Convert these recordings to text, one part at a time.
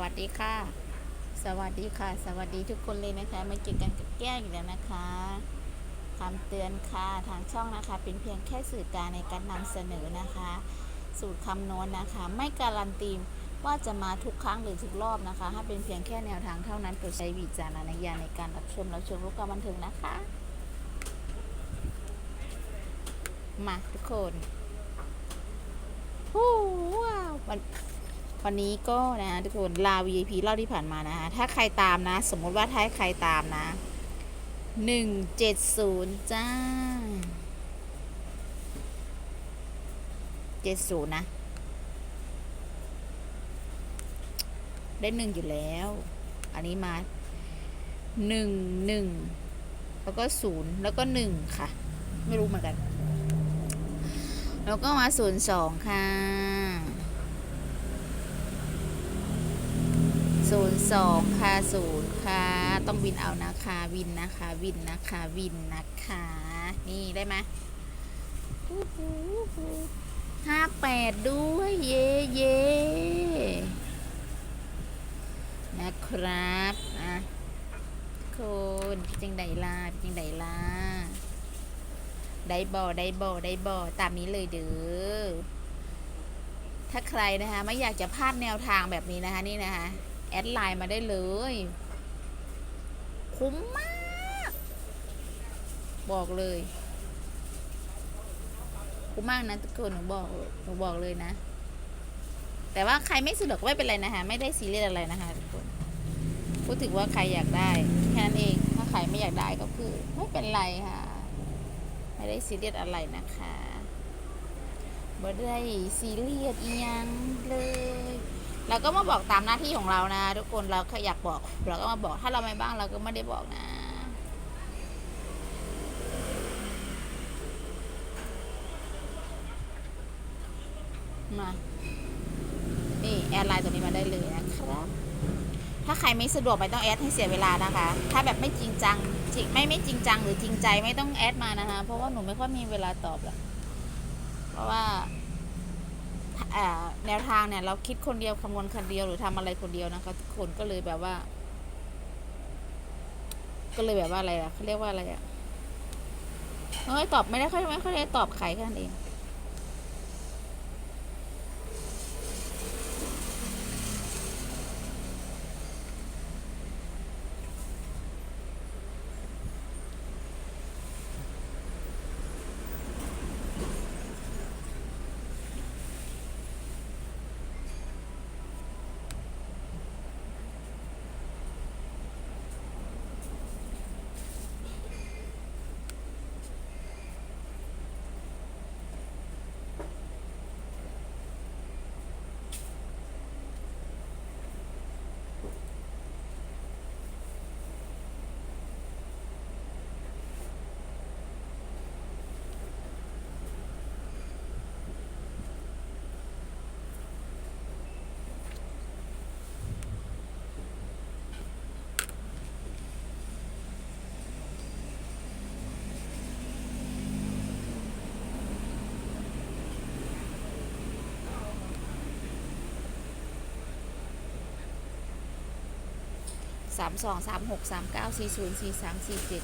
วัสดีค่ะ สวัสดีค่ะ สวัสดีทุกคนเลยนะคะมาเจอกันกับแก้วอีกแล้วนะคะคำเตือนค่ะทางช่องนะคะ เป็นเพียงแค่สื่อกลารในการนำเสนอนะคะ สูตรคำนวณนะคะ ไม่การันตีว่าจะมาทุกครั้งหรือทุกรอบนะคะให้เป็นเพียงแค่แนวทางเท่านั้นโปรดใช้วิจารณญาณในการรับชมรับชมรู้ความบันเทิงนะคะ มาทุกคนฮู้ว้าว วันนี้ก็นะทุกคนลา VIP รอบที่ผ่านมานะคะถ้าใครตามนะ สมมติว่าถ้าใครตามนะหนึ่งเจ็ดศูนย์จ้าเจ็ดศูนย์นะ ได้หนึ่งอยู่แล้ว อันนี้มาหนึ่งหนึ่งแล้วก็ศูนย์แล้วก็หนึ่งค่ะ ไม่รู้เหมือนกัน แล้วก็มาศูนย์สองค่ะ ศูนย์สองค่ะศูนย์ค่ะ ต้องวินเอานะคะวินนะคะวินนะคะวินนะคะ นี่ได้ไหมห้าแปดด้วยเย่เย่นะครับนะคนจังไดลาจังไดลาได้บอได้บอได้บอตามนี้เลยเด้อถ้าใครนะคะไม่อยากจะพลาดแนวทางแบบนี้นะคะนี่นะคะ แอดไลน์มาได้เลย คุ้มมาก บอกเลย คุ้มมากนะทุกคนหนูบอกหนูบอกเลยนะ แต่ว่าใครไม่สะดวกก็ไม่เป็นไรนะคะ ไม่ได้ซีเรียสอะไรนะคะทุกคนพูดถึงว่าใครอยากได้แค่นั้นเอง ถ้าใครไม่อยากได้ก็คือ ไม่เป็นไรค่ะ ไม่ได้ซีเรียสอะไรนะคะบ่ได้ซีเรียสอียังเลย เราก็มาบอกตามหน้าที่ของเรานะ ทุกคนเราแค่อยากบอก เราก็มาบอกถ้าเราไม่บ้างเราก็ไม่ได้บอกนะมานี่แอดไลน์ตัวนี้มาได้เลยนะครับ ถ้าใครไม่สะดวกไม่ต้องแอดให้เสียเวลานะคะ ถ้าแบบไม่จริงจังจริงไม่ไม่จริงจังหรือจริงใจไม่ต้องแอดมานะคะ เพราะว่าหนูไม่ค่อยมีเวลาตอบหรอกเพราะว่าอ่า แนวทางเนี่ย เราคิดคนเดียวคำนวณคนเดียวหรือทำอะไรคนเดียวนะคะทุกคนก็เลยแบบว่า ก็เลยแบบว่าอะไรอะเขาเรียกว่าอะไรอะเฮ้ยตอบไม่ได้ค่อยไม่ค่อยได้ตอบใครแค่นั้นเอง สามสองสามหกสามเก้าสี่ศูนย์สี่สามสี่เจ็ด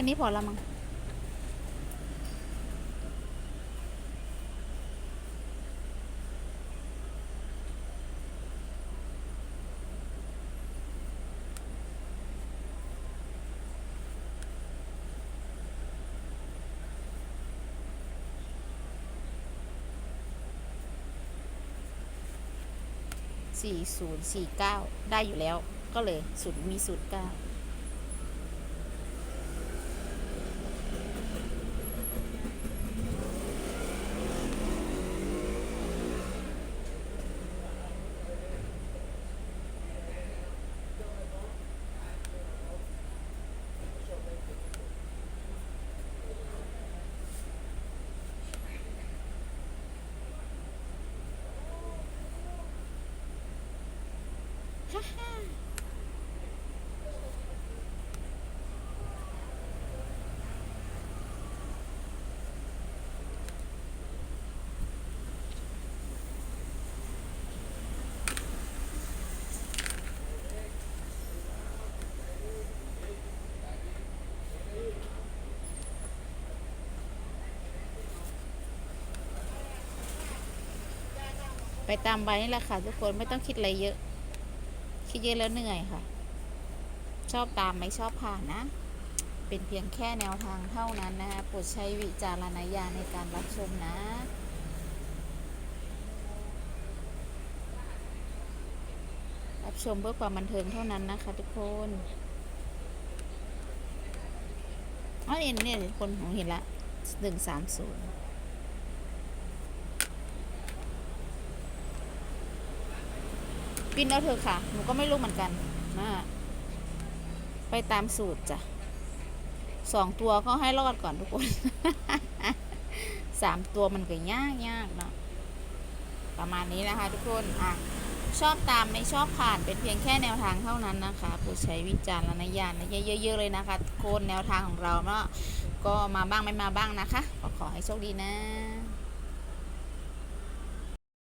ค่นี้พอละมั้งสี่ศูนย์สี่เก้าได้อยู่แล้ว ก็เลยสูตรมีสูตรเก้า ไปตามใบนี่แหละค่ะทุกคนไม่ต้องคิดอะไรเยอะ คิดเยอะแล้วเหนื่อยค่ะ ชอบตามไม่ชอบผ่านนะ เป็นเพียงแค่แนวทางเท่านั้นนะคะโปรดใช้วิจารณญาณในการรับชมนะรับชมเพื่อความบันเทิงเท่านั้นนะคะทุกคนอ๋อเนี่ยเนี่ยคนของเห็นละหนึ่งสามศูนย์ ปิ้นเอาเถอะค่ะ หนูก็ไม่รู้เหมือนกันนะไปตามสูตรจ้ะสองตัวก็ให้รอดก่อนทุกคนสามตัวมันก็ยากยากเนาะประมาณนี้นะคะ ทุกคนอะชอบตามไม่ชอบผ่านเป็นเพียงแค่แนวทางเท่านั้นนะคะโปรดใช้วิจารณญาณนะเยอะๆเลยนะคะทุกคนแนวทางของเราเนาะก็มาบ้างไม่มาบ้างนะคะ ก็ขอให้โชคดีนะ